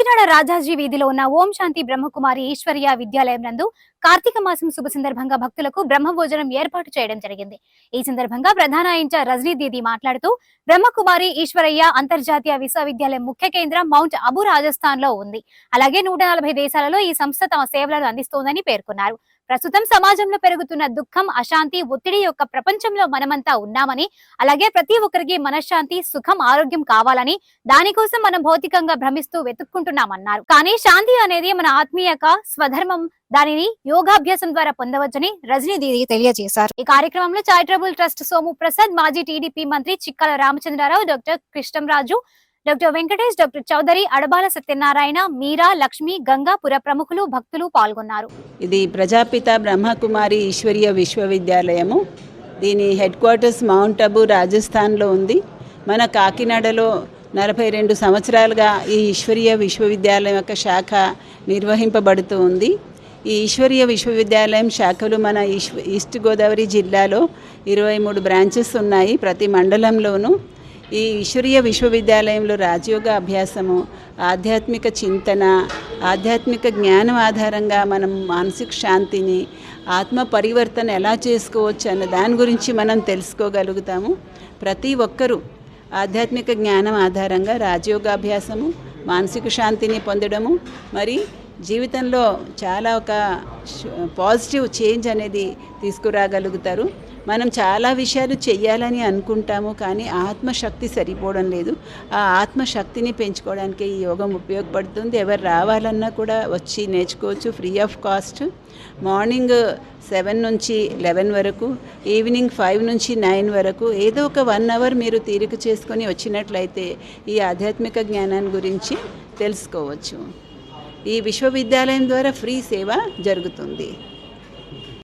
రాజాజీ వీధిలో ఉన్న ఓం శాంతి బ్రహ్మకుమారి ఈశ్వర్య విద్యాలయం నందు కార్తీక మాసం శుభ సందర్భంగా భక్తులకు బ్రహ్మభోజనం ఏర్పాటు చేయడం జరిగింది. ఈ సందర్భంగా ప్రధాన ఇంచార్ రజనీ దీది మాట్లాడుతూ బ్రహ్మకుమారి ఈశ్వరయ్య అంతర్జాతీయ విశ్వవిద్యాలయం ముఖ్య కేంద్రం మౌంట్ అబు రాజస్థాన్లో ఉంది. అలాగే నూట నలభై దేశాలలో ఈ సంస్థ తమ సేవలను అందిస్తోందని పేర్కొన్నారు. ప్రస్తుతం సమాజంలో పెరుగుతున్న దుఃఖం అశాంతి ఒత్తిడి యొక్క ప్రపంచంలో మనమంతా ఉన్నామని అలాగే ప్రతి ఒక్కరికి మనశ్శాంతి సుఖం ఆరోగ్యం కావాలని దానికోసం మనం భౌతికంగా భ్రమిస్తూ వెతుక్కుంటున్నామన్నారు. కానీ శాంతి అనేది మన ఆత్మీయక స్వధర్మం దానిని యోగాభ్యాసం ద్వారా పొందవచ్చని రజనీ దీది తెలియజేశారు. ఈ కార్యక్రమంలో చారిటబుల్ ట్రస్ట్ సోము ప్రసాద్ మాజీ టీడీపీ మంత్రి Chikkala Ramachandrarao doctor Krishnamraju doctor Venkatesh doctor Chowdary Adabala Satyanarayana Meera Lakshmi Gangapura ప్రముఖులు భక్తులు పాల్గొన్నారు. ఇది ప్రజాపిత బ్రహ్మకుమారి ఈశ్వరీయ విశ్వవిద్యాలయము. దీని హెడ్ క్వార్టర్స్ మౌంట్ అబు రాజస్థాన్లో ఉంది. మన కాకినాడలో నలభై రెండు సంవత్సరాలుగా ఈ ఈశ్వరీయ విశ్వవిద్యాలయం యొక్క శాఖ నిర్వహింపబడుతూ ఉంది. ఈ ఈశ్వరీయ విశ్వవిద్యాలయం శాఖలు మన ఈస్ట్ గోదావరి జిల్లాలో ఇరవై మూడు బ్రాంచెస్ ఉన్నాయి ప్రతి మండలంలోనూ. ఈ ఈశ్వరీయ విశ్వవిద్యాలయంలో రాజయోగ అభ్యాసము ఆధ్యాత్మిక చింతన ఆధ్యాత్మిక జ్ఞానం ఆధారంగా మనం మానసిక శాంతిని ఆత్మ పరివర్తన ఎలా చేసుకోవచ్చు అన్న దాని గురించి మనం తెలుసుకోగలుగుతాము. ప్రతి ఒక్కరూ ఆధ్యాత్మిక జ్ఞానం ఆధారంగా రాజయోగాభ్యాసము మానసిక శాంతిని పొందడము మరి జీవితంలో చాలా ఒక పాజిటివ్ చేంజ్ అనేది తీసుకురాగలుగుతారు. మనం చాలా విషయాలు చెయ్యాలని అనుకుంటాము కానీ ఆత్మశక్తి సరిపోవడం లేదు. ఆ ఆత్మశక్తిని పెంచుకోవడానికి ఈ యోగం ఉపయోగపడుతుంది. ఎవరు రావాలన్నా కూడా వచ్చి నేర్చుకోవచ్చు. Free of cost morning seven నుంచి లెవెన్ వరకు ఈవినింగ్ ఫైవ్ నుంచి నైన్ వరకు ఏదో ఒక వన్ అవర్ మీరు తీరిక చేసుకొని వచ్చినట్లయితే ఈ ఆధ్యాత్మిక జ్ఞానాన్ని గురించి తెలుసుకోవచ్చు. ఈ విశ్వవిద్యాలయం ద్వారా ఫ్రీ సేవ జరుగుతుంది.